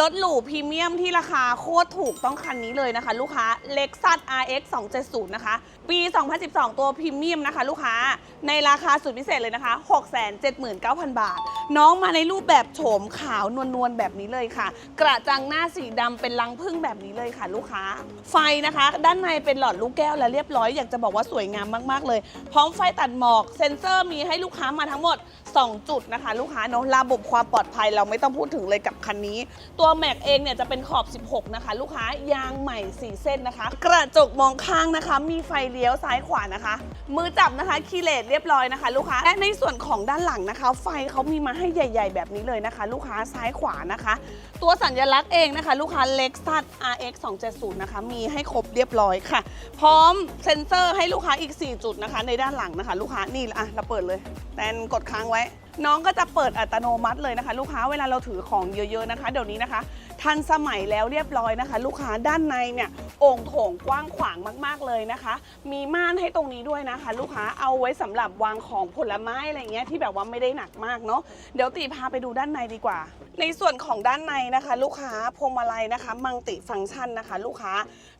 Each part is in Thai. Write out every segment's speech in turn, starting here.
รถหรูพรีเมียมที่ราคาโคตรถูกต้องคันนี้เลยนะคะ ลูกค้า Lexus RX 270 นะคะ ปี 2012 ตัวพรีเมียมนะคะ ลูกค้า ในราคาสุดพิเศษเลยนะคะ 679,000 บาท น้องมาในรูปแบบโฉมขาวนวลๆแบบนี้เลยค่ะ กระจังหน้าสีดำเป็นรังพึ่งแบบนี้เลยค่ะ ลูกค้า ไฟนะคะ ด้านในเป็นหลอดลูกแก้วและเรียบร้อย อยากจะบอกว่าสวยงามมากๆเลย พร้อมไฟตัดหมอก เซ็นเซอร์มีให้ลูกค้ามาทั้งหมด 2 จุดนะคะ ลูกค้าเนาะระบบความปลอดภัยเราไม่ต้องพูดถึงเลยกับคันนี้ ตัวแม็กเองเนี่ยจะเป็นขอบ 16 นะคะ ลูกค้ายางใหม่ 4 เส้นนะคะกระจกมองข้างนะคะ มีไฟเลี้ยวซ้ายขวานะคะ มือจับนะคะคีเลตเรียบร้อยนะคะ ลูกค้าและในส่วนของด้านหลังนะคะ ไฟเขามีมาให้ใหญ่ ๆ แบบนี้เลยนะคะ ลูกค้าซ้ายขวานะคะ ตัวสัญลักษณ์เองนะคะ ลูกค้า Lexus RX 270นะคะมีให้ครบเรียบร้อยค่ะ พร้อมเซ็นเซอร์ให้ลูกค้าอีก 4 จุดนะคะ ในด้านหลังนะคะ ลูกค้านี่อะเราเปิดเลยแตนกดค้างไว้ น้องก็จะเปิดอัตโนมัติเลยนะคะ ลูกค้าเวลาเราถือของเยอะๆนะคะ เดี๋ยวนี้นะคะ ทันสมัยแล้วเรียบร้อยนะคะ ลูกค้าด้านในเนี่ยโอ่งโถงกว้างขวางมากๆเลยนะคะ มีม่านให้ตรงนี้ด้วยนะคะ ลูกค้าเอาไว้สำหรับวางของผลไม้อะไรเงี้ยที่แบบว่าไม่ได้หนักมากเนาะเดี๋ยวตีพาไปดูด้านในดีกว่า ในส่วนของด้านในนะคะ ลูกค้าพวงมาลัยนะคะ มังติฟังก์ชันนะคะ ลูกค้า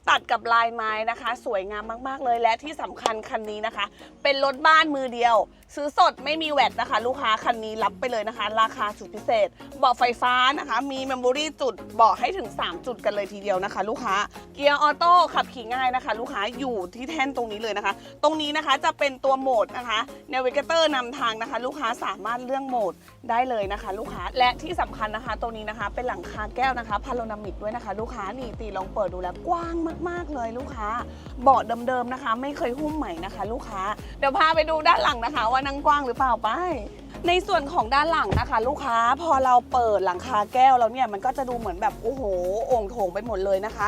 ตัดกับลายไม้นะคะ สวยงามมากๆเลยและที่สำคัญคันนี้นะคะ เป็นรถบ้านมือเดียว ซื้อสดไม่มีแวตนะคะ ลูกค้าคันนี้รับไปเลยนะคะ ราคาสุดพิเศษ เบาะไฟฟ้านะคะ มีเมมโมรี่จุดเบาะให้ถึง 3 จุดกันเลยทีเดียวนะคะ ลูกค้า เกียร์ออโต้ขับขี่ง่ายนะคะ ลูกค้าอยู่ที่แท่นตรงนี้เลยนะคะ ตรงนี้นะคะจะเป็นตัวโหมดนะคะ Navigator นำทางนะคะ ลูกค้าสามารถเลือกโหมดได้เลยนะคะ ลูกค้า และที่สำคัญนะคะ ตรงนี้นะคะ เป็นหลังคาแก้วนะคะพาโรนามิกด้วยนะคะ ลูกค้านี่ตีลองเปิดดูแล้วกว้างมาก ๆเลยลูกค้า เบาะเดิมๆนะคะ ไม่เคยหุ้มใหม่นะคะ ลูกค้า เดี๋ยวพาไปดูด้านหลังนะคะ ว่านั่งกว้างหรือเปล่าไป ในส่วนของด้านหลังนะคะ ลูกค้าพอเราเปิดหลังคาแก้วแล้วเนี่ยมันก็จะดูเหมือนแบบโอ้โหโอ่งโถงไปหมดเลยนะคะ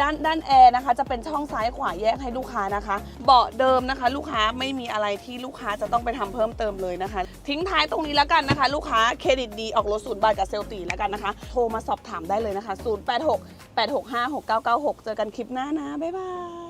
ด้านด้านแอร์นะคะ จะเป็นช่องซ้ายขวาแยกให้ลูกค้านะคะ เบาะเดิมนะคะ ลูกค้าไม่มีอะไรที่ลูกค้าจะต้องไปทำเพิ่มเติมเลยนะคะ ทิ้งท้ายตรงนี้แล้วกันนะคะ ลูกค้าเครดิตดีออกรถศูนย์บาทกับเซลตีแล้วกันนะคะ โทรมาสอบถามได้เลยนะคะ 086 865 6996 เจอกันคลิปหน้านะบ๊ายบาย